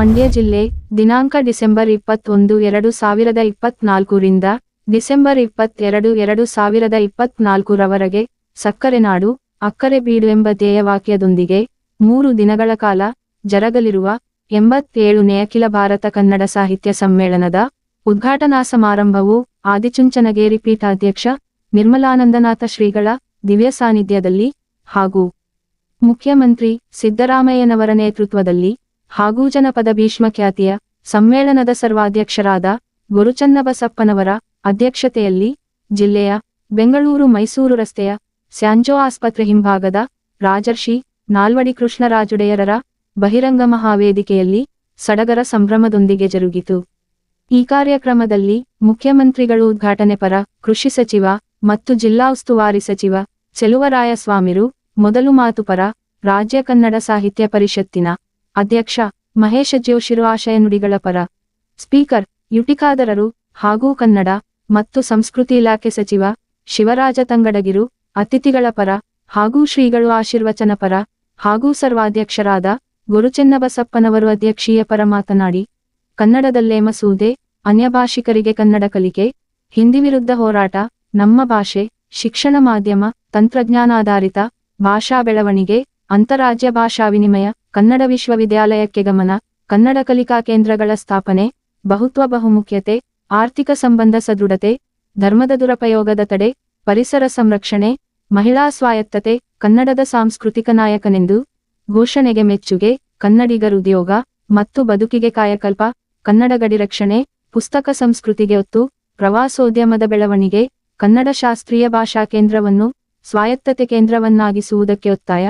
ಮಂಡ್ಯ ಜಿಲ್ಲೆ, ದಿನಾಂಕ ಡಿಸೆಂಬರ್ ಇಪ್ಪತ್ತೊಂದು, ಎರಡು ಸಾವಿರದ ಇಪ್ಪತ್ನಾಲ್ಕರಿಂದ ಡಿಸೆಂಬರ್ ಇಪ್ಪತ್ತೆರಡು, ಎರಡು ಸಾವಿರದ ಇಪ್ಪತ್ನಾಲ್ಕರವರೆಗೆ ಸಕ್ಕರೆ ನಾಡು, ಅಕ್ಕರೆ ಬೀಡು ಎಂಬ ಧ್ಯೇಯವಾಕ್ಯದೊಂದಿಗೆ ಮೂರು ದಿನಗಳ ಕಾಲ ಜರಗಲಿರುವ ಎಂಬತ್ತೇಳನೇ ಅಖಿಲ ಭಾರತ ಕನ್ನಡ ಸಾಹಿತ್ಯ ಸಮ್ಮೇಳನದ ಉದ್ಘಾಟನಾ ಸಮಾರಂಭವು ಆದಿಚುಂಚನಗೇರಿ ಪೀಠಾಧ್ಯಕ್ಷ ನಿರ್ಮಲಾನಂದನಾಥ ಶ್ರೀಗಳ ದಿವ್ಯ ಸಾನ್ನಿಧ್ಯದಲ್ಲಿ ಹಾಗೂ ಮುಖ್ಯಮಂತ್ರಿ ಸಿದ್ದರಾಮಯ್ಯನವರ ನೇತೃತ್ವದಲ್ಲಿ ಹಾಗೂ ಜನಪದ ಭೀಷ್ಮ ಖ್ಯಾತಿಯ ಸಮ್ಮೇಳನದ ಸರ್ವಾಧ್ಯಕ್ಷರಾದ ಗುರುಚನ್ನಬಸಪ್ಪನವರ ಅಧ್ಯಕ್ಷತೆಯಲ್ಲಿ ಜಿಲ್ಲೆಯ ಬೆಂಗಳೂರು ಮೈಸೂರು ರಸ್ತೆಯ ಸ್ಯಾಂಜೋ ಆಸ್ಪತ್ರೆ ಹಿಂಭಾಗದ ರಾಜರ್ಷಿ ನಾಲ್ವಡಿ ಕೃಷ್ಣರಾಜುಡೆಯರರ ಬಹಿರಂಗ ಮಹಾವೇದಿಕೆಯಲ್ಲಿ ಸಡಗರ ಸಂಭ್ರಮದೊಂದಿಗೆ ಜರುಗಿತು. ಈ ಕಾರ್ಯಕ್ರಮದಲ್ಲಿ ಮುಖ್ಯಮಂತ್ರಿಗಳು ಉದ್ಘಾಟನೆ ಪರ ಕೃಷಿ ಸಚಿವ ಮತ್ತು ಜಿಲ್ಲಾ ಉಸ್ತುವಾರಿ ಸಚಿವ ಚೆಲುವರಾಯಸ್ವಾಮಿರು ಮೊದಲು ಮಾತು ಪರ ರಾಜ್ಯ ಕನ್ನಡ ಸಾಹಿತ್ಯ ಪರಿಷತ್ತಿನ ಅಧ್ಯಕ್ಷ, ಮಹೇಶ ಜೋಶಿರು ಆಶಯ ನುಡಿಗಳ ಪರ. ಸ್ಪೀಕರ್ ಯುಟಿಕಾದರರು ಹಾಗೂ ಕನ್ನಡ ಮತ್ತು ಸಂಸ್ಕೃತಿ ಇಲಾಖೆ ಸಚಿವ, ಶಿವರಾಜ ತಂಗಡಗಿರು, ಅತಿಥಿಗಳ ಪರ ಹಾಗೂ ಶ್ರೀಗಳು ಆಶೀರ್ವಚನ ಪರ ಹಾಗೂ ಸರ್ವಾಧ್ಯಕ್ಷರಾದ ಗುರುಚೆನ್ನಬಸಪ್ಪನವರು ಅಧ್ಯಕ್ಷೀಯ ಪರ ಮಾತನಾಡಿ, ಕನ್ನಡದಲ್ಲೇ ಮಸೂದೆ ಅನ್ಯಭಾಷಿಕರಿಗೆ ಕನ್ನಡ ಕಲಿಕೆ, ಹಿಂದಿ ವಿರುದ್ಧ ಹೋರಾಟ, ನಮ್ಮ ಭಾಷೆ, ಶಿಕ್ಷಣ ಮಾಧ್ಯಮ ತಂತ್ರಜ್ಞಾನಾಧಾರಿತ ಭಾಷಾ ಬೆಳವಣಿಗೆ, ಅಂತರಾಜ್ಯ ಭಾಷಾ ವಿನಿಮಯ ಕನ್ನಡ ವಿಶ್ವವಿದ್ಯಾಲಯಕ್ಕೆ ಗಮನ, ಕನ್ನಡ ಕಲಿಕಾ ಕೇಂದ್ರಗಳ ಸ್ಥಾಪನೆ, ಬಹುತ್ವ ಬಹುಮುಖ್ಯತೆ, ಆರ್ಥಿಕ ಸಂಬಂಧ ಸದೃಢತೆ, ಧರ್ಮದ ದುರುಪಯೋಗದ ತಡೆ, ಪರಿಸರ ಸಂರಕ್ಷಣೆ, ಮಹಿಳಾ ಸ್ವಾಯತ್ತತೆ, ಕನ್ನಡದ ಸಾಂಸ್ಕೃತಿಕ ನಾಯಕನೆಂದು, ಘೋಷಣೆಗೆ ಮೆಚ್ಚುಗೆ, ಕನ್ನಡಿಗರ ಉದ್ಯೋಗ ಮತ್ತು ಬದುಕಿಗೆ ಕಾಯಕಲ್ಪ, ಕನ್ನಡ ಗಡಿ ರಕ್ಷಣೆ, ಪುಸ್ತಕ ಸಂಸ್ಕೃತಿಗೆ ಒತ್ತು, ಪ್ರವಾಸೋದ್ಯಮದ ಬೆಳವಣಿಗೆ, ಕನ್ನಡ ಶಾಸ್ತ್ರೀಯ ಭಾಷಾ ಕೇಂದ್ರವನ್ನು, ಸ್ವಾಯತ್ತತೆ ಕೇಂದ್ರವನ್ನಾಗಿಸುವುದಕ್ಕೆ ಒತ್ತಾಯ.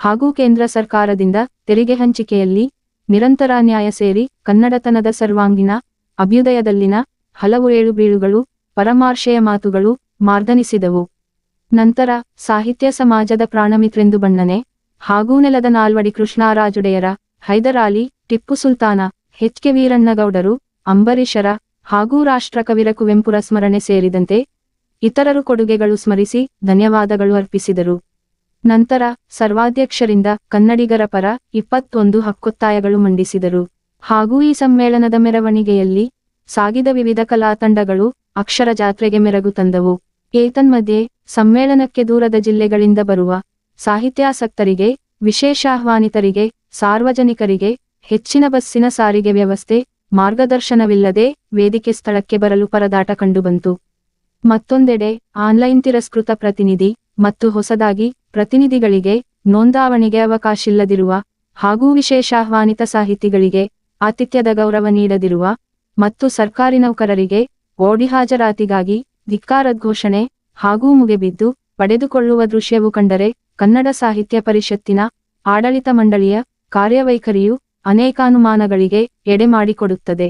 ಹಾಗೂ ಕೇಂದ್ರ ಸರ್ಕಾರದಿಂದ ತೆರಿಗೆ ಹಂಚಿಕೆಯಲ್ಲಿ ನಿರಂತರ ನ್ಯಾಯ ಸೇರಿ ಕನ್ನಡತನದ ಸರ್ವಾಂಗೀಣ ಅಭ್ಯುದಯದಲ್ಲಿನ ಹಲವು ಏಳುಬೀಳುಗಳು ಪರಮಾರ್ಶೆಯ ಮಾತುಗಳು ಮಾರ್ದನಿಸಿದವು. ನಂತರ ಸಾಹಿತ್ಯ ಸಮಾಜದ ಪ್ರಾಣಮಿತ್ರೆಂದು ಬಣ್ಣನೆ ಹಾಗೂ ನೆಲದ ನಾಲ್ವಡಿ ಕೃಷ್ಣರಾಜುಡೆಯರ ಹೈದರಾಲಿ, ಟಿಪ್ಪು ಸುಲ್ತಾನ, ಎಚ್ ಕೆ ವೀರಣ್ಣಗೌಡರು, ಅಂಬರೀಷರ ಹಾಗೂ ರಾಷ್ಟ್ರಕವಿರ ಕುವೆಂಪುರ ಸ್ಮರಣೆ ಸೇರಿದಂತೆ ಇತರರು ಕೊಡುಗೆಗಳು ಸ್ಮರಿಸಿ ಧನ್ಯವಾದಗಳು ಅರ್ಪಿಸಿದರು. ನಂತರ ಸರ್ವಾಧ್ಯಕ್ಷರಿಂದ ಕನ್ನಡಿಗರ ಪರ ಇಪ್ಪತ್ತೊಂದು ಹಕ್ಕೊತ್ತಾಯಗಳು ಮಂಡಿಸಿದರು. ಹಾಗೂ ಈ ಸಮ್ಮೇಳನದ ಮೆರವಣಿಗೆಯಲ್ಲಿ ಸಾಗಿದ ವಿವಿಧ ಕಲಾ ತಂಡಗಳು ಅಕ್ಷರ ಜಾತ್ರೆಗೆ ಮೆರಗು ತಂದವು. ಏತನ್ಮಧ್ಯೆ ಸಮ್ಮೇಳನಕ್ಕೆ ದೂರದ ಜಿಲ್ಲೆಗಳಿಂದ ಬರುವ ಸಾಹಿತ್ಯಾಸಕ್ತರಿಗೆ, ವಿಶೇಷ ಆಹ್ವಾನಿತರಿಗೆ, ಸಾರ್ವಜನಿಕರಿಗೆ ಹೆಚ್ಚಿನ ಬಸ್ಸಿನ ಸಾರಿಗೆ ವ್ಯವಸ್ಥೆ, ಮಾರ್ಗದರ್ಶನವಿಲ್ಲದೆ ವೇದಿಕೆ ಸ್ಥಳಕ್ಕೆ ಬರಲು ಪರದಾಟ ಕಂಡುಬಂತು. ಮತ್ತೊಂದೆಡೆ ಆನ್ಲೈನ್ ತಿರಸ್ಕೃತ ಪ್ರತಿನಿಧಿ ಮತ್ತು ಹೊಸದಾಗಿ ಪ್ರತಿನಿಧಿಗಳಿಗೆ, ನೋಂದಾವಣಿಗೆ ಅವಕಾಶಿಲ್ಲದಿರುವ ಹಾಗೂ ವಿಶೇಷ ಆಹ್ವಾನಿತ ಸಾಹಿತಿಗಳಿಗೆ ಆತಿಥ್ಯದ ಗೌರವ ನೀಡದಿರುವ ಮತ್ತು ಸರ್ಕಾರಿ ನೌಕರರಿಗೆ ಓಡಿ ಹಾಜರಾತಿಗಾಗಿ ಧಿಕ್ಕಾರದ ಘೋಷಣೆ ಹಾಗೂ ಮುಗೆಬಿದ್ದು ಪಡೆದುಕೊಳ್ಳುವ ದೃಶ್ಯವು ಕಂಡರೆ ಕನ್ನಡ ಸಾಹಿತ್ಯ ಪರಿಷತ್ತಿನ ಆಡಳಿತ ಮಂಡಳಿಯ ಕಾರ್ಯವೈಖರಿಯು ಅನೇಕಾನುಮಾನಗಳಿಗೆ ಎಡೆ ಮಾಡಿಕೊಡುತ್ತದೆ.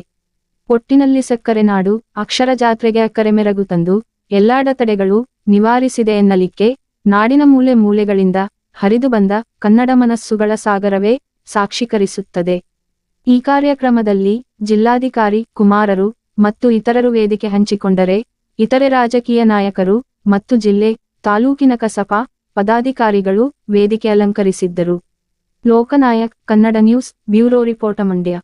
ಒಟ್ಟಿನಲ್ಲಿ ಸಕ್ಕರೆ ನಾಡು, ಅಕ್ಷರ ಜಾತ್ರೆಗೆ ಅಕ್ಕರೆ ಮೆರಗು ತಂದು ಎಲ್ಲಾಡೆತಡೆಗಳು ನಿವಾರಿಸಿದೆ ಎನ್ನಲಿಕ್ಕೆ ನಾಡಿನ ಮೂಲೆ ಮೂಲೆಗಳಿಂದ ಹರಿದು ಬಂದ ಕನ್ನಡ ಮನಸ್ಸುಗಳ ಸಾಗರವೇ ಸಾಕ್ಷೀಕರಿಸುತ್ತದೆ. ಈ ಕಾರ್ಯಕ್ರಮದಲ್ಲಿ ಜಿಲ್ಲಾಧಿಕಾರಿ ಕುಮಾರರು ಮತ್ತು ಇತರರು ವೇದಿಕೆ ಹಂಚಿಕೊಂಡರೆ ಇತರೆ ರಾಜಕೀಯ ನಾಯಕರು ಮತ್ತು ಜಿಲ್ಲೆ ತಾಲೂಕಿನ ಕಸಪ ಪದಾಧಿಕಾರಿಗಳು ವೇದಿಕೆ ಅಲಂಕರಿಸಿದ್ದರು. Loknayak, Kannada news, bureau report Mandya.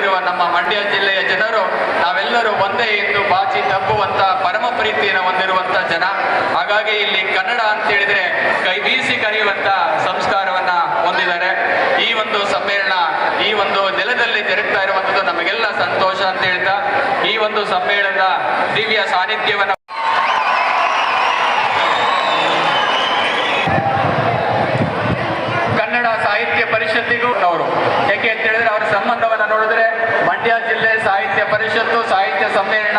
ಹೊಂದಿರುವ ನಮ್ಮ ಮಂಡ್ಯ ಜಿಲ್ಲೆಯ ಜನರು, ನಾವೆಲ್ಲರೂ ಒಂದೇ ಎಂದು ಬಾಚಿ ತಪ್ಪುವಂತ ಪರಮ ಪ್ರೀತಿಯನ್ನು ಹೊಂದಿರುವಂತ ಜನ. ಹಾಗಾಗಿ ಇಲ್ಲಿ ಕನ್ನಡ ಅಂತ ಹೇಳಿದ್ರೆ ಕೈ ಬೀಸಿ ಕರೆಯುವಂತ ಸಂಸ್ಕಾರವನ್ನ ಹೊಂದಿದ್ದಾರೆ. ಈ ಒಂದು ಸಮ್ಮೇಳನ, ಈ ಒಂದು ನೆಲದಲ್ಲಿ ಜರುಗ್ತಾ ಇರುವಂತದ್ದು ನಮಗೆಲ್ಲ ಸಂತೋಷ ಅಂತ ಹೇಳ್ತಾ, ಈ ಒಂದು ಸಮ್ಮೇಳನದ ದಿವ್ಯ ಸಾನ್ನಿಧ್ಯವನ್ನ ಕನ್ನಡ ಸಾಹಿತ್ಯ ಪರಿಷತ್ತಿಗೂ ಅವರು ಯಾಕೆ ಅಂತ ಹೇಳಿದ್ರೆ ಅವರ ಸಂಬಂಧವನ್ನ ನೋಡಿದ್ರೆ ಮಂಡ್ಯ ಜಿಲ್ಲೆ ಸಾಹಿತ್ಯ ಪರಿಷತ್ತು ಸಾಹಿತ್ಯ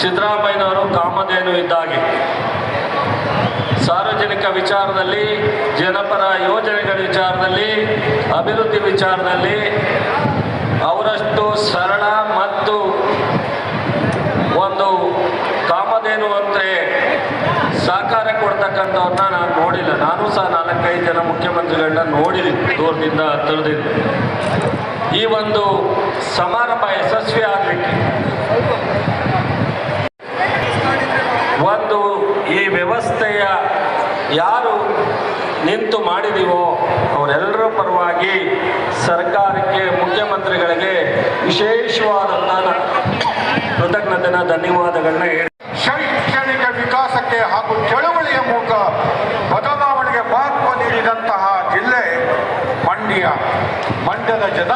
ಸಿದ್ದರಾಮಯ್ಯನವರು ಕಾಮಧೇನು ಇದ್ದಾಗೆ. ಸಾರ್ವಜನಿಕ ವಿಚಾರದಲ್ಲಿ, ಜನಪರ ಯೋಜನೆಗಳ ವಿಚಾರದಲ್ಲಿ, ಅಭಿವೃದ್ಧಿ ವಿಚಾರದಲ್ಲಿ ಅವರಷ್ಟು ಸರಳ ಮತ್ತು ಒಂದು ಕಾಮಧೇನು ಅಂದ್ರೆ ಸಹಕಾರ ಕೊಡ್ತಕ್ಕಂಥವ್ರನ್ನ ನಾನು ನೋಡಿಲ್ಲ. ನಾನು ಸಹ ನಾಲ್ಕೈದು ಜನ ಮುಖ್ಯಮಂತ್ರಿಗಳನ್ನ ನೋಡಿದೆ, ದೂರದಿಂದ ತಿಳಿದಿದ್ದು ಈ ಒಂದು ಸಮಾರಂಭ ಯಶಸ್ವಿ ಆಗಲಿಕ್ಕೆ. ಒಂದು ಈ ವ್ಯವಸ್ಥೆಯ ಯಾರು ನಿಂತು ಮಾಡಿದೀವೋ ಅವರೆಲ್ಲರ ಪರವಾಗಿ ಸರ್ಕಾರಕ್ಕೆ, ಮುಖ್ಯಮಂತ್ರಿಗಳಿಗೆ ವಿಶೇಷವಾದಂತಹ ಕೃತಜ್ಞತೆನ, ಧನ್ಯವಾದಗಳನ್ನ ಹೇಳಿ. ಶೈಕ್ಷಣಿಕ ವಿಕಾಸಕ್ಕೆ ಹಾಗೂ ಚಳುವಳಿಯ ಮೂಲಕ ಬದಲಾವಣೆಗೆ ಮಹತ್ವ ನೀಡಿದಂತಹ ಜಿಲ್ಲೆ ಮಂಡ್ಯ. ಮಂಡ್ಯದ ಜನ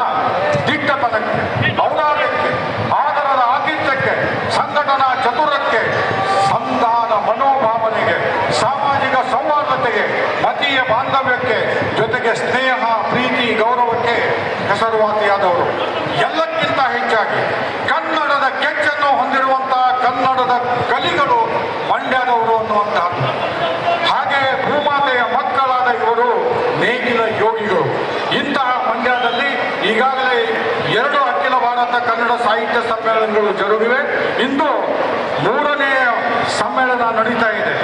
ದಿಟ್ಟತನಕ್ಕೆ ಬಾಂಧವ್ಯಕ್ಕೆ ಜೊತೆಗೆ ಸ್ನೇಹ, ಪ್ರೀತಿ, ಗೌರವಕ್ಕೆ ಹೆಸರುವಾಸಿಯಾದವರು ಎಲ್ಲಕ್ಕಿಂತ ಹೆಚ್ಚಾಗಿ ಕನ್ನಡದ ಕೆಚ್ಚನ್ನು ಹೊಂದಿರುವಂತಹ ಕನ್ನಡದ ಕಲಿಗಳು ಮಂಡ್ಯದವರು ಅನ್ನುವಂತಹ ಹಾಗೆ ಭೂಮಾತೆಯ ಮಕ್ಕಳಾದ ಇವರು ನೇಗಿಲ ಯೋಗಿಗಳು. ಇಂತಹ ಮಂಡ್ಯದಲ್ಲಿ ಈಗಾಗಲೇ ಎರಡು ಅಖಿಲ ಭಾರತ ಕನ್ನಡ ಸಾಹಿತ್ಯ ಸಮ್ಮೇಳನಗಳು ಜರುಗಿವೆ. ಇಂದು ಮೂರನೇ ಸಮ್ಮೇಳನ ನಡೀತಾ ಇದೆ.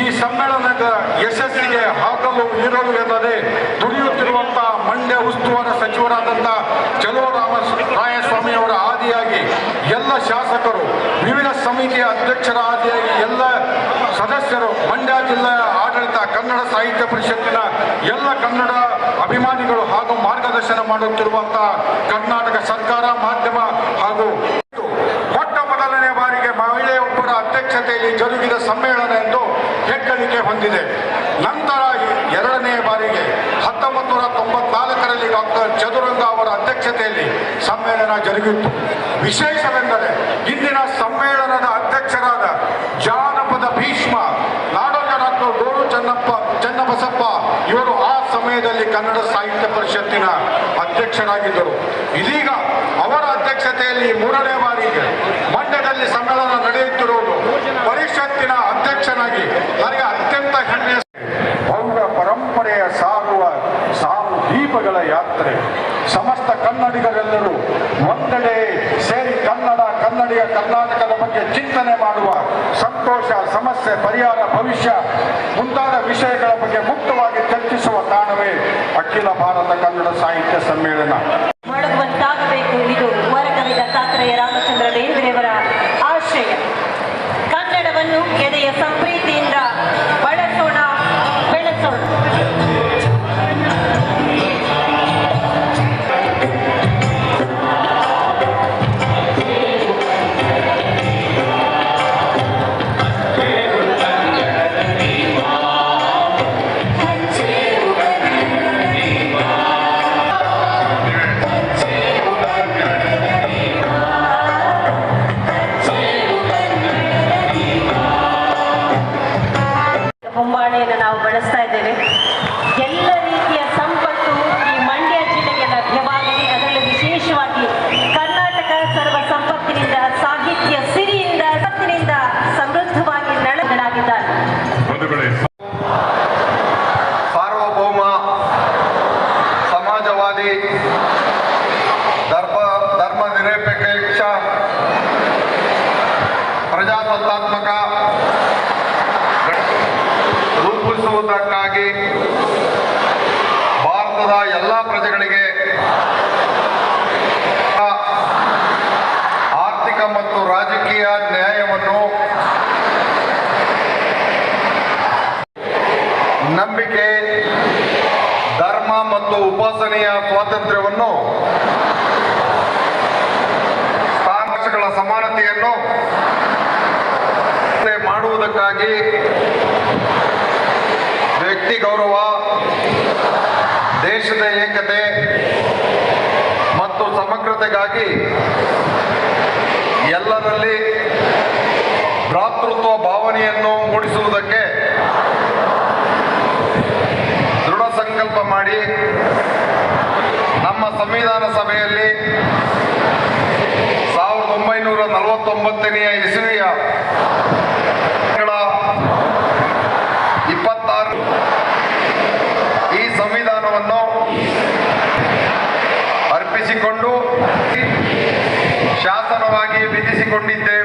ಈ ಸಮ್ಮೇಳನದ ಯಶಸ್ಸಿಗೆ ಹಾಕಲು ಎನ್ನದೆ ದುಡಿಯುತ್ತಿರುವಂತಹ ಮಂಡ್ಯ ಉಸ್ತುವಾರಿ ಸಚಿವರಾದಂಥ ಚಲುವರಾಮ ರಾಯಸ್ವಾಮಿ ಅವರ ಆದಿಯಾಗಿ ಎಲ್ಲ ಶಾಸಕರು, ವಿವಿಧ ಸಮಿತಿಯ ಅಧ್ಯಕ್ಷರ ಆದಿಯಾಗಿ ಎಲ್ಲ ಸದಸ್ಯರು, ಮಂಡ್ಯ ಜಿಲ್ಲೆಯ ಆಡಳಿತ, ಕನ್ನಡ ಸಾಹಿತ್ಯ ಪರಿಷತ್ತಿನ ಎಲ್ಲ ಕನ್ನಡ ಅಭಿಮಾನಿಗಳು ಹಾಗೂ ಮಾರ್ಗದರ್ಶನ ಮಾಡುತ್ತಿರುವಂತಹ ಕರ್ನಾಟಕ ಸರ್ಕಾರ ಮಾಧ್ಯಮ ಹಾಗೂ ಅಧ್ಯಕ್ಷತೆಯಲ್ಲಿ ಜರುಗಿದ ಸಮ್ಮೇಳನ ಎಂದು ಹೆಗ್ಗಳಿಕೆ ಹೊಂದಿದೆ. ನಂತರ ಎರಡನೇ ಬಾರಿಗೆ ಹತ್ತೊಂಬತ್ತು ನೂರ ತೊಂಬತ್ನಾಲ್ಕರಲ್ಲಿ ಡಾಕ್ಟರ್ ಚದುರಂಗ ಅವರ ಅಧ್ಯಕ್ಷತೆಯಲ್ಲಿ ಸಮ್ಮೇಳನ ಜರುಗಿತ್ತು. ವಿಶೇಷವೆಂದರೆ ಇಂದಿನ ಸಮ್ಮೇಳನದ ಅಧ್ಯಕ್ಷರಾದ ಜಾನಪದ ಭೀಷ್ಮ, ನಾಡೋಜ ಡಾಕ್ಟರ್ ಗೋರು ಚನ್ನಪ್ಪ, ಚನ್ನಬಸಪ್ಪ ಇವರು ಆ ಸಮಯದಲ್ಲಿ ಕನ್ನಡ ಸಾಹಿತ್ಯ ಪರಿಷತ್ತಿನ ಅಧ್ಯಕ್ಷರಾಗಿದ್ದರು. ಇದೀಗ ಅವರ ಅಧ್ಯಕ್ಷತೆಯಲ್ಲಿ ಮೂರನೇ ಬಾರಿಗೆ ಮಂಡ್ಯದಲ್ಲಿ ಸಮ್ಮೇಳನ ನಡೆಯುತ್ತಿರುವುದು ಪರಂಪರೆಯ ಸಾರುವ ಸಾವು ದೀಪಗಳ ಯಾತ್ರೆ. ಸಮಸ್ತ ಕನ್ನಡಿಗರೆಲ್ಲರೂ ಒಂದೆಡೆ ಸೇರಿ ಕನ್ನಡ ಕನ್ನಡಿಗ ಕರ್ನಾಟಕದ ಬಗ್ಗೆ ಚಿಂತನೆ ಮಾಡುವ ಸಂತೋಷ, ಸಮಸ್ಯೆ, ಪರಿಹಾರ, ಭವಿಷ್ಯ ಮುಂತಾದ ವಿಷಯಗಳ ಬಗ್ಗೆ ಮುಕ್ತವಾಗಿ ಚರ್ಚಿಸುವ ತಾಣವೇ ಅಖಿಲ ಭಾರತ ಕನ್ನಡ ಸಾಹಿತ್ಯ ಸಮ್ಮೇಳನ. ಧರ್ಮ ಮತ್ತು ಉಪಾಸನೆಯ ಸ್ವಾತಂತ್ರ್ಯವನ್ನು ಸ್ಥಾನಗಳ ಸಮಾನತೆಯನ್ನು ಮಾಡುವುದಕ್ಕಾಗಿ ವ್ಯಕ್ತಿ ಗೌರವ, ದೇಶದ ಏಕತೆ ಮತ್ತು ಸಮಗ್ರತೆಗಾಗಿ ಎಲ್ಲರಲ್ಲಿ ಭ್ರಾತೃತ್ವ ಭಾವನೆಯನ್ನು ಮೂಡಿಸುವುದಕ್ಕೆ ಸಂಕಲ್ಪ ಮಾಡಿ ನಮ್ಮ ಸಂವಿಧಾನ ಸಭೆಯಲ್ಲಿ ಸಾವಿರದ ಒಂಬೈನೂರ ನಲವತ್ತೊಂಬತ್ತನೆಯ ಇಸುವಿಯ ಇಪ್ಪತ್ತಾರು ಈ ಸಂವಿಧಾನವನ್ನು ಅರ್ಪಿಸಿಕೊಂಡು ಶಾಸನವಾಗಿ ವಿಧಿಸಿಕೊಂಡಿದ್ದೇವೆ.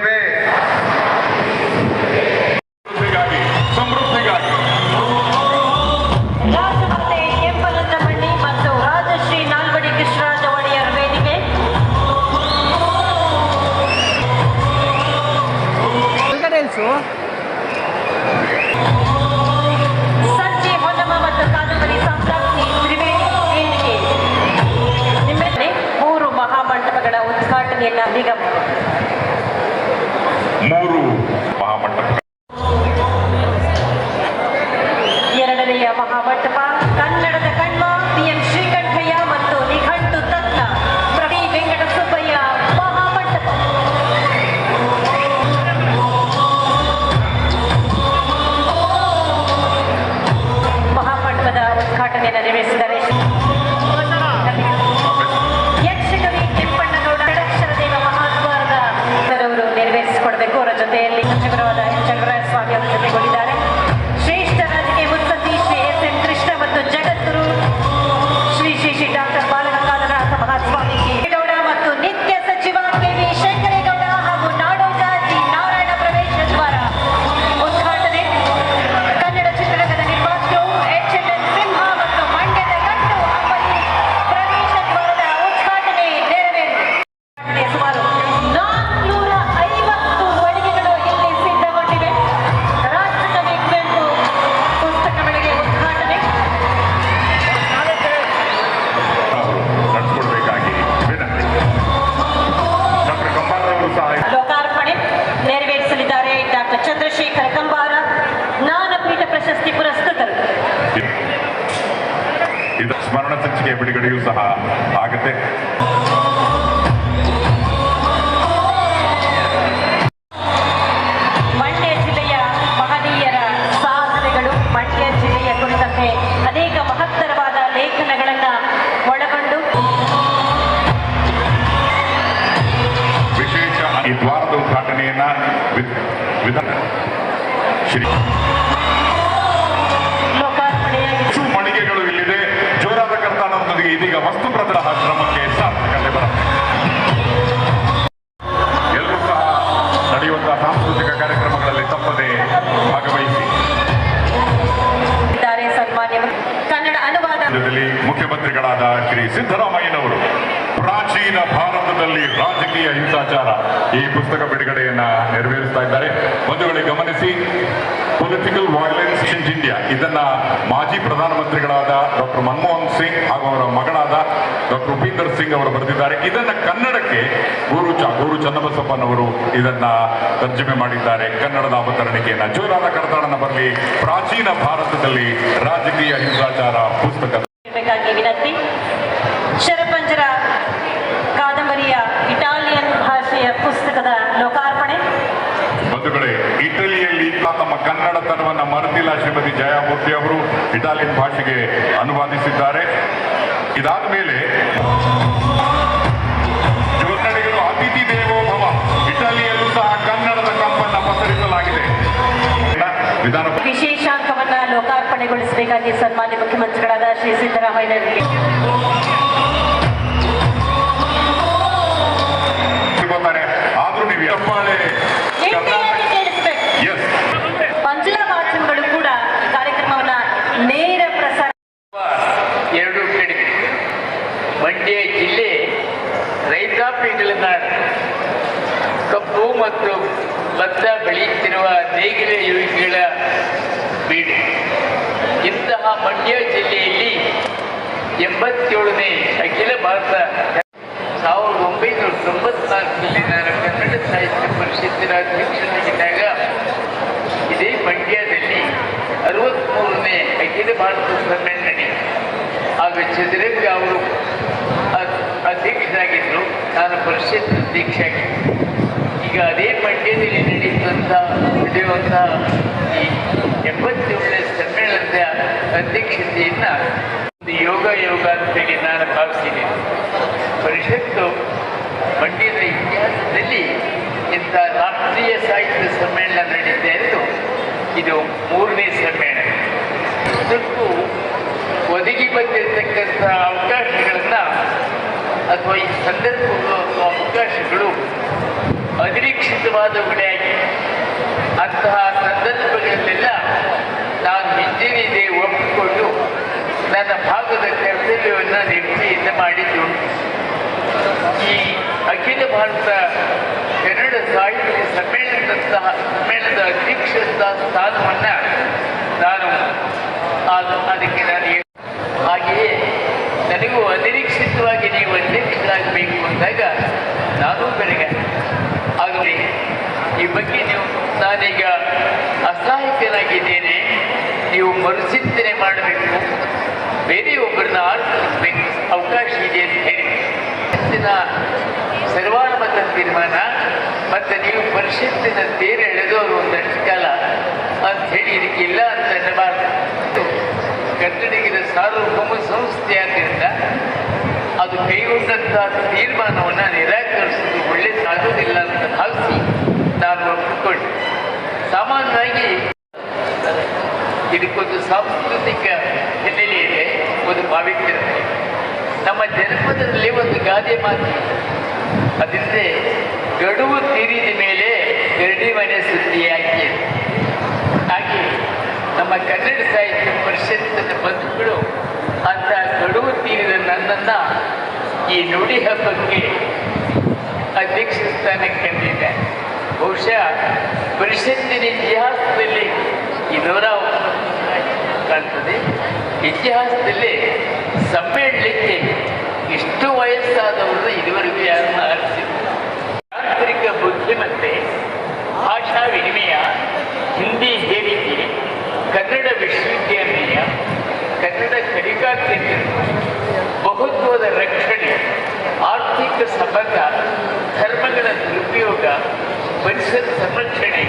ಉದ್ಘಾಟನೆಯನ್ನು ನೆರವೇರಿಸಿದ್ದಾರೆ सह आगते ಮುಖ್ಯಮಂತ್ರಿಗಳಾದ ಶ್ರೀ ಸಿದ್ದರಾಮಯ್ಯನವರು. ಪ್ರಾಚೀನ ಭಾರತದಲ್ಲಿ ರಾಜಕೀಯ ಹಿಂಸಾಚಾರ ಈ ಪುಸ್ತಕ ಬಿಡುಗಡೆಯನ್ನ ನೆರವೇರಿಸ್ತಾ ಇದ್ದಾರೆ. ಬಂಧುಗಳೇ ಗಮನಿಸಿ ಪೊಲಿಟಿಕಲ್ ವೈಲೆನ್ಸ್ ಇನ್ ಇಂಡಿಯಾ ಇದನ್ನ ಮಾಜಿ ಪ್ರಧಾನಮಂತ್ರಿಗಳಾದ ಡಾಕ್ಟರ್ ಮನಮೋಹನ್ ಸಿಂಗ್ ಹಾಗೂ ಅವರ ಮಗಳಾದ ಡಾಕ್ಟರ್ ಉಪೇಂದರ್ ಸಿಂಗ್ ಅವರು ಬರೆದಿದ್ದಾರೆ. ಇದನ್ನ ಕನ್ನಡಕ್ಕೆ ಗುರು ಚ, ಗುರು ಚನ್ನಬಸಪ್ಪನವರು ಇದನ್ನ ತರ್ಜಮೆ ಮಾಡಿದ್ದಾರೆ. ಕನ್ನಡದ ಅವತರಣಿಕೆಯನ್ನ. ಜೋರಾದ ಕರತಾಡನ ಬರಲಿ. ಪ್ರಾಚೀನ ಭಾರತದಲ್ಲಿ ರಾಜಕೀಯ ಹಿಂಸಾಚಾರ ಪುಸ್ತಕ ಬೇಕಾಗಿ ವಿನಂತಿ. ಶರಪಂಜರ ಕಾದಂಬರಿಯ ಇಟಾಲಿಯನ್ ಭಾಷೆಯ ಪುಸ್ತಕದ ಲೋಕಾರ್ಪಣೆ. ಬಂಧುಗಳೇ ಇಟಲಿಯಲ್ಲಿ ತಮ್ಮ ಕನ್ನಡತನವನ್ನು ಮರೆತಿಲ್ಲ ಶ್ರೀಮತಿ ಜಯಾಮೂರ್ತಿ ಅವರು. ಇಟಾಲಿಯನ್ ಭಾಷೆಗೆ ಅನುವಾದಿಸಿದ್ದಾರೆ. ಇದಾದ ಮೇಲೆ ಕನ್ನಡಿಗರು ಅತಿಥಿ ದೇವೋಭವ ಇಟಲಿಯಲ್ಲೂ ಸಹ ಕನ್ನಡದ ಕಂಪನ್ನ ಪಸರಿಸಲಾಗಿದೆ. ವಿಧಾನ ವಿಶೇಷಾಂಕವನ್ನ ಲೋಕಾರ್ಪಣೆಗೊಳಿಸಬೇಕಾಗಿ ಸನ್ಮಾನ್ಯ ಮುಖ್ಯಮಂತ್ರಿಗಳಾದ ಶ್ರೀ तरह ಕೂಡ ಕಾರ್ಯಕ್ರಮವನ್ನ ನೇರ ಪ್ರಸಾರ ಎರಡು ಕಡೆ ಮಂಡ್ಯ ಜಿಲ್ಲೆ ರೈತಾಪಿಗಳಿಂದ ಕಬ್ಬು ಮತ್ತು ಭತ್ತ ಬೆಳೆಯುತ್ತಿರುವ ನೇಗಿಲ ಯೋಗಿಗಳ ಬೀಡು. ಇಂತಹ ಮಂಡ್ಯ ಜಿಲ್ಲೆಯಲ್ಲಿ ಎಂಬತ್ತೇಳನೇ ಅಖಿಲ ಭಾರತ ಸಾವಿರದ ಒಂಬೈನೂರ ತೊಂಬತ್ನಾಲ್ಕರಲ್ಲಿ ನಾನು ಕನ್ನಡ ಸಾಹಿತ್ಯ ಪರಿಷತ್ತಿನ ಅಧ್ಯಕ್ಷನಾಗಿದ್ದಾಗ ಇದೇ ಮಂಡ್ಯದಲ್ಲಿ ಅರವತ್ಮೂರನೇ ಅಖಿಲ ಭಾರತ ಸಮ್ಮೇಳನ ಆಗ ಚದುರಂಗ ಅವರು ಅಧ್ಯಕ್ಷರಾಗಿದ್ದರು. ನಾನು ಪರಿಷತ್ ಅಧ್ಯಕ್ಷ ಈಗ ಅದೇ ಮಂಡ್ಯದಲ್ಲಿ ನಡೆಯುವಂಥ ನಡೆಯುವಂಥ ಈ ಎಂಬತ್ತೇಳನೇ ಸಮ್ಮೇಳನದ ಅಧ್ಯಕ್ಷತೆಯನ್ನು ಒಂದು ಯೋಗ ಯೋಗ ಅಂತೇಳಿ ನಾನು ಭಾವಿಸಿದೆ ಪರಿಷತ್ತು ಮಂಡ್ಯದ ಇತಿಹಾಸದಲ್ಲಿ ಇಂಥ ರಾಷ್ಟ್ರೀಯ ಸಾಹಿತ್ಯ ಸಮ್ಮೇಳನ ನಡೀತಾ ಇದ್ದು ಇದು ಮೂರನೇ ಸಮ್ಮೇಳನ. ಇದಕ್ಕೂ ಒದಗಿ ಬಂದಿರತಕ್ಕಂಥ ಅವಕಾಶಗಳನ್ನು ಅಥವಾ ಈ ಸಂದರ್ಭಗಳು ಅಥವಾ ಅವಕಾಶಗಳು ಅನಿರೀಕ್ಷಿತವಾದವುಗಳೇ ಆಗಿವೆ. ಅಂತಹ ಸಂದರ್ಭಗಳಲ್ಲೆಲ್ಲ ಒಪ್ಪಿಕೊಂಡು ನನ್ನ ಭಾಗದ ಕರ್ತವ್ಯವನ್ನು ನಿಷ್ಠೆಯಿಂದ ಮಾಡಿದ್ದು. ಈ ಅಖಿಲ ಭಾರತ ಕನ್ನಡ ಸಾಹಿತ್ಯ ಸಮ್ಮೇಳನದಂತಹ ಸಮ್ಮೇಳನದ ಅಧ್ಯಕ್ಷ ಸ್ಥಾನವನ್ನು ನಾನು ಅದು ಅದಕ್ಕೆ ನಾನು ಹಾಗೆಯೇ ನನಗೂ ಅನಿರೀಕ್ಷಿತವಾಗಿ ನೀವು ಅಧ್ಯಕ್ಷರಾಗಬೇಕು ಅಂದಾಗ ನಾನು ಬೆಳಗ್ಗೆ ಆಗಲಿ. ಈ ಬಗ್ಗೆ ನೀವು ನಾನೀಗ ಅಸಹಾಯಕನಾಗಿದ್ದೇನೆ. ನೀವು ಮರುಚಿಂತನೆ ಮಾಡಬೇಕು. ಬೇರೆ ಒಬ್ಬರನ್ನ ಆರಿಸಬೇಕು ಅವಕಾಶ ಇದೆ ಅಂತ ಹೇಳಿ. ಸರ್ವಾನುಮತ ತೀರ್ಮಾನ ಮತ್ತು ನೀವು ಪರಿಷತ್ತಿನ ತೇರೆ ಎಳೆದವರು ಒಂದಷ್ಟು ಕಾಲ ಅಂತ ಹೇಳಿ ಇದಕ್ಕೆ ಇಲ್ಲ ಅಂತ ಅನ್ನಬಾರ್ದು. ಕನ್ನಡಿಗರ ಸಾರ್ವಭೌಮ ಸಂಸ್ಥೆ ಆದ್ದರಿಂದ ಅದು ಕೈಗೊಂಡಂತಹ ತೀರ್ಮಾನವನ್ನು ನಿರಾಕರಿಸುವುದು ಸಾಧ್ಯವಿಲ್ಲ ಅಂತ ಭಾವಿಸಿ ನಾನು ಒಪ್ಪಿಕೊಂಡೆ. ಸಾಮಾನ್ಯವಾಗಿ ಇದಕ್ಕೊಂದು ಸಾಂಸ್ಕೃತಿಕ ಹಿನ್ನೆಲೆ ಇದೆ, ಒಂದು ಪಾವಿತ್ರ್ಯತೆ ನಮ್ಮ ಜನಪದದಲ್ಲಿ ಒಂದು ಗಾದೆ ಮಾತು ಅದಿಂದ ಗಡುವು ತೀರಿದ ಮೇಲೆ ಗರಡಿ ಮನೆ ಸುದ್ದಿಯಾಗಿ. ಹಾಗೆ ನಮ್ಮ ಕನ್ನಡ ಸಾಹಿತ್ಯ ಪರಿಷತ್ತಿನ ಬಂಧುಗಳು ಅಂತ ಗಡುವು ತೀರಿದ ನನ್ನನ್ನು ಈ ನುಡಿ ಹಬ್ಬಕ್ಕೆ ಅಧ್ಯಕ್ಷ ಸ್ಥಾನಕ್ಕೆ ಬಹುಶಃ ಪರಿಷತ್ತಿನ ಇತಿಹಾಸದಲ್ಲಿ ಇದರ ಕಾಣ್ತದೆ ಇತಿಹಾಸದಲ್ಲಿ ಸಮ್ಮೇಳನಕ್ಕೆ ಇಷ್ಟು ವಯಸ್ಸಾದವರು ಇದುವರೆಗೂ ಯಾರನ್ನ ಆರಿಸಿದ್ರು ತಾಂತ್ರಿಕ ಬುದ್ಧಿಮತ್ತೆ, ಭಾಷಾ ವಿನಿಮಯ, ಹಿಂದಿ ಹೇಳಿಕೆ, ಕನ್ನಡ ವಿಶ್ವವಿದ್ಯಾಲಯ ಕನ್ನಡ ಕಲಿಕಾ ಕೇಂದ್ರ ಪರಿಸರ ಸಂರಕ್ಷಣೆ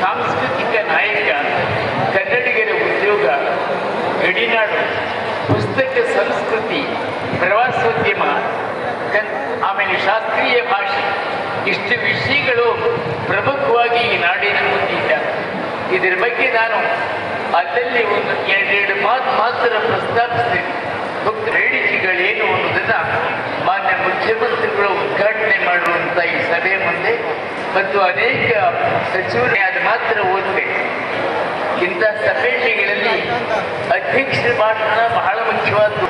ಸಾಂಸ್ಕೃತಿಕ ನಾಯಕ ಕನ್ನಡಿಗರ ಉದ್ಯೋಗ ಗಡಿನಾಡು ಪುಸ್ತಕ ಸಂಸ್ಕೃತಿ ಪ್ರವಾಸೋದ್ಯಮ ಆಮೇಲೆ ಶಾಸ್ತ್ರೀಯ ಭಾಷೆ. ಇಷ್ಟು ವಿಷಯಗಳು ಪ್ರಮುಖವಾಗಿ ಈ ನಾಡಿನ ಮುಂದಿದ್ದಾರೆ ಇದರ ಬಗ್ಗೆ ನಾನು ಅಲ್ಲಲ್ಲಿ ಒಂದು ಎರಡೆರಡು ಮಾತು ಮಾತ್ರ ಪ್ರಸ್ತಾಪಿಸ್ತೇನೆ. ಭಕ್ತರ ಹೇಳಿಕೆಗಳೇನು ಅನ್ನೋದನ್ನು ಮಾನ್ಯ ಮುಖ್ಯಮಂತ್ರಿಗಳು ಉದ್ಘಾಟನೆ ಮಾಡುವಂತ ಈ ಸಭೆ ಮುಂದೆ ಮತ್ತು ಅನೇಕ ಸಚಿವರೇ ಅದು ಮಾತ್ರ ಓದಬೇಕು. ಇಂಥ ಸಭೆಗಳಲ್ಲಿ ಅಧ್ಯಕ್ಷರ ಭಾಷಣ ಬಹಳ ಮುಖ್ಯವಾದ್ದು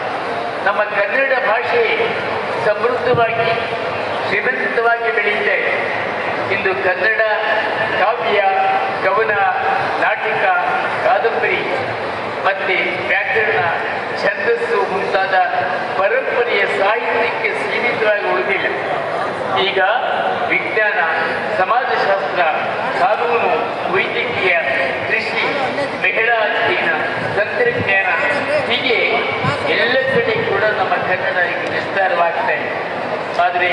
ನಮ್ಮ ಕನ್ನಡ ಭಾಷೆ ಸಮೃದ್ಧವಾಗಿ, ಶ್ರೀಮಂತವಾಗಿ ಬೆಳೆಯುತ್ತೆ. ಇಂದು ಕನ್ನಡ ಕಾವ್ಯ ಕವನ ನಾಟಕ, ಕಾದಂಬರಿ ಮತ್ತೆ ವ್ಯಾಕರಣ, ಛಂದಸ್ಸು ಮುಂತಾದ ಪರಂಪರೆಯ ಸಾಹಿತ್ಯಕ್ಕೆ ಸೀಮಿತವಾಗಿ ಉಳಿದಿಲ್ಲ. ಈಗ ವಿಜ್ಞಾನ, ಸಮಾಜಶಾಸ್ತ್ರ, ಕಾನೂನು, ವೈದ್ಯಕೀಯ, ಕೃಷಿ, ಮಹಿಳಾ ಅಧ್ಯಯನ, ತಂತ್ರಜ್ಞಾನ ಹೀಗೆ ಎಲ್ಲ ಕಡೆ ಕೂಡ ನಮ್ಮ ಕನ್ನಡ ಈಗ ವಿಸ್ತಾರವಾಗ್ತಾ ಆದರೆ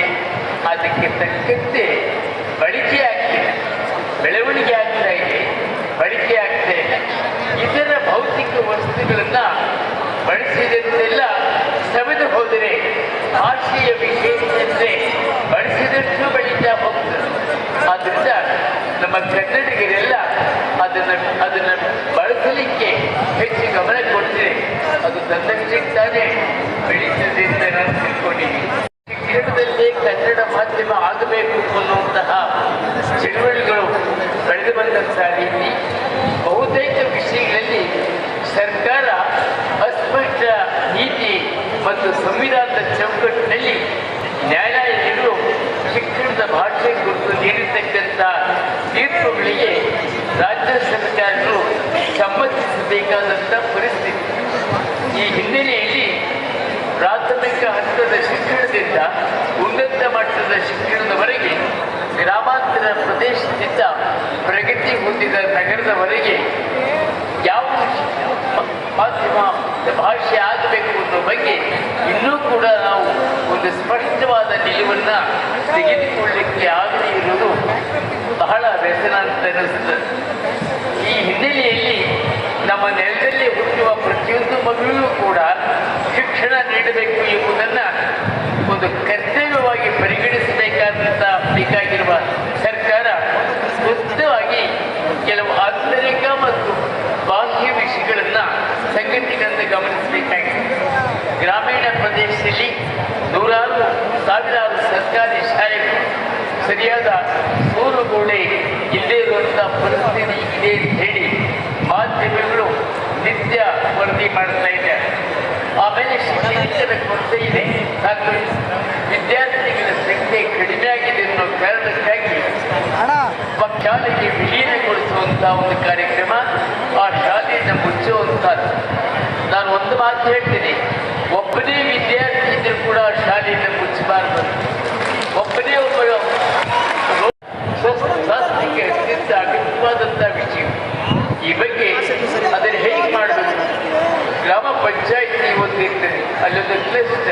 ಅದಕ್ಕೆ ತಕ್ಕಂತೆ ಬಳಕೆ ಆಗ್ತಿದೆ ಬೆಳವಣಿಗೆ ಆಗ್ತಾ ಇದೆ, ಬಳಕೆ ಆಗ್ತಾ ಇದೆ. ಇತರ ಭೌತಿಕ ವಸ್ತುಗಳನ್ನು ಬಳಸಿದಂತೆಲ್ಲ ಸವೆದು ಹೋದರೆ ಭಾಷೆಯ ವಿಶೇಷತೆ, ಬಳಸಿದಷ್ಟು ಬೆಳೀತಾ ಹೋಗ್ತದೆ ಆದ್ರಿಂದ ನಮ್ಮ ಕನ್ನಡಿಗರೆಲ್ಲ ಅದನ್ನ ಅದನ್ನ ಬಳಸಲಿಕ್ಕೆ ಹೆಚ್ಚು ಗಮನ ಕೊಟ್ಟರೆ ಅದು ತನ್ನಷ್ಟಕ್ಕಾಗಿ ತಾನೇ ಅಂತ ನಾನು ತಿಳ್ಕೊಂಡಿದ್ದೀನಿ ಶಿಕ್ಷಣದಲ್ಲಿ ಕನ್ನಡ ಮಾಧ್ಯಮ ಆಗಬೇಕು ಅನ್ನುವಂತಹ ಚಳುವಳಿಗಳು ಬೆಳೆದು ಬಂದಂತಹ ರೀತಿ ಬಹುತೇಕ ವಿಷಯಗಳಲ್ಲಿ ಸರ್ಕಾರ ಅಸ್ಪಷ್ಟ ನೀತಿ ಮತ್ತು ಸಂವಿಧಾನದ ಚೌಕಟ್ಟಿನಲ್ಲಿ ನ್ಯಾಯಾಲಯಗಳು ಶಿಕ್ಷಣದ ಭಾಷೆ ಕುರಿತು ನೀಡಿರ್ತಕ್ಕಂಥ ತೀರ್ಪುಗಳಿಗೆ ರಾಜ್ಯ ಸರ್ಕಾರಗಳು ಸಮ್ಮತಿಸಬೇಕಾದಂಥ ಪರಿಸ್ಥಿತಿ ಈ ಹಿನ್ನೆಲೆಯಲ್ಲಿ ಪ್ರಾಥಮಿಕ ಹಂತದ ಶಿಕ್ಷಣದಿಂದ ಉನ್ನತ ಮಟ್ಟದ ಶಿಕ್ಷಣದವರೆಗೆ ಗ್ರಾಮಾಂತರ ಪ್ರದೇಶದಿಂದ ಪ್ರಗತಿ ಹೊಂದಿದ ನಗರದವರೆಗೆ ಯಾವ ಮಾಧ್ಯಮ ಭಾಷೆ ಆಗಬೇಕು ಅನ್ನೋ ಬಗ್ಗೆ ಇನ್ನೂ ಕೂಡ ನಾವು ಒಂದು ಸ್ಪಷ್ಟವಾದ ನಿಲುವನ್ನ ತೆಗೆದುಕೊಳ್ಳಲಿಕ್ಕೆ ಆಗದೇ ಇರುವುದು ಬಹಳ ವ್ಯಸನ ಅಂತ ಅನಿಸ್ತದೆ ಈ ಹಿನ್ನೆಲೆಯಲ್ಲಿ ನಮ್ಮ ನೆಲದಲ್ಲಿ ಹುಟ್ಟುವ ಪ್ರತಿಯೊಂದು ಮಗುವಿಗೂ ಕೂಡ ಶಿಕ್ಷಣ ನೀಡಬೇಕು ಎಂಬುದನ್ನು ಒಂದು ಕರ್ತವ್ಯವಾಗಿ ಪರಿಗಣಿಸಬೇಕಾದಂಥ ಬೇಕಾಗಿರುವ ಸರ್ಕಾರಿ ಶಾಲೆಗಳು ಸರಿಯಾದ ಸೂರು ಗೋಡೆ ಇಲ್ಲದೇ ಇರುವಂಥ ಪರಿಸ್ಥಿತಿ ಇದೆ ಅಂತ ಹೇಳಿ ಮಾಧ್ಯಮಗಳು ನಿತ್ಯ ವರದಿ ಮಾಡ್ತಾ ಇದ್ದಾರೆ. ಆಮೇಲೆ ಶಿಕ್ಷಕರ ಕೊರತೆ ಇದೆ. ಹಾಗೂ ವಿದ್ಯಾರ್ಥಿಗಳ ಸಂಖ್ಯೆ ಕಡಿಮೆ ಆಗಿದೆ ಅನ್ನೋ ಕಾರಣಕ್ಕಾಗಿ ಶಾಲೆಗೆ ವಿಲೀನಗೊಳಿಸುವಂತ ಒಂದು ಕಾರ್ಯಕ್ರಮ ಆ ಶಾಲೆಯನ್ನು ಮುಚ್ಚುವಂಥದ್ದು ನಾನು ಒಂದು ಮಾತು ಹೇಳ್ತೀನಿ. ಒಬ್ಬನೇ ವಿದ್ಯಾರ್ಥಿ ಇದ್ರೂ ಕೂಡ ಆ ಶಾಲೆಯನ್ನು ಮುಚ್ಚಬಾರದು ಒಬ್ಬನೇ ಒಬ್ಬ ಸ್ವಾಸ್ಥ್ಯಕ್ಕೆ ಅತ್ಯಂತ ಅಗತ್ಯವಾದಂಥ ವಿಷಯ ಈ ಬಗ್ಗೆ ಅದನ್ನು ಹೇಗೆ ಮಾಡಬೇಕು ಗ್ರಾಮ ಪಂಚಾಯಿತಿ ಒಂದು ಇರ್ತದೆ ಅಲ್ಲೊಂದು ಕ್ಲಿಸ್ಟ್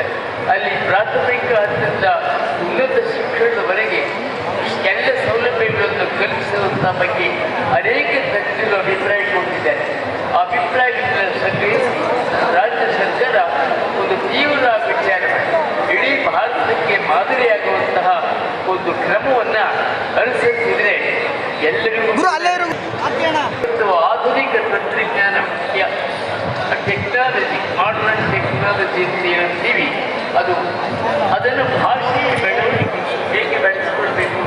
ಅಲ್ಲಿ ಪ್ರಾಥಮಿಕ ಹಂತದಿಂದ ಉನ್ನತ ಶಿಕ್ಷಣದವರೆಗೆ ಎಲ್ಲ ಸೌಲಭ್ಯಗಳನ್ನು ಕಲ್ಪಿಸುವಂತಹ ಬಗ್ಗೆ ಅನೇಕ ತಜ್ಞರು ಅಭಿಪ್ರಾಯ ಕೊಟ್ಟಿದ್ದಾರೆ. ಆ ಅಭಿಪ್ರಾಯಗಳನ್ನು ಸಂಗ್ರಹಿಸಿ ರಾಜ್ಯ ಸರ್ಕಾರ ಒಂದು ತೀವ್ರ ವಿಚಾರ ಇಡೀ ಭಾರತಕ್ಕೆ ಮಾದರಿಯಾಗುವಂತಹ ಒಂದು ಕ್ರಮವನ್ನ ಅನುಸರಿಸಿದ್ರೆ ಎಲ್ಲರಿಗೂ ಆಧುನಿಕ ತಂತ್ರಜ್ಞಾನ ಮುಖ್ಯ. ಟೆಕ್ನಾಲಜಿ ಮಾಡರ್ನ್ ಟೆಕ್ನಾಲಜಿ ಅಂತ ಹೇಳ್ತೀವಿ ಅದು ಅದನ್ನು ಭಾಷೆ ಬೆಳವಣಿಗೆ ಹೇಗೆ ಬೆಳೆಸ್ಕೊಳ್ಬೇಕು?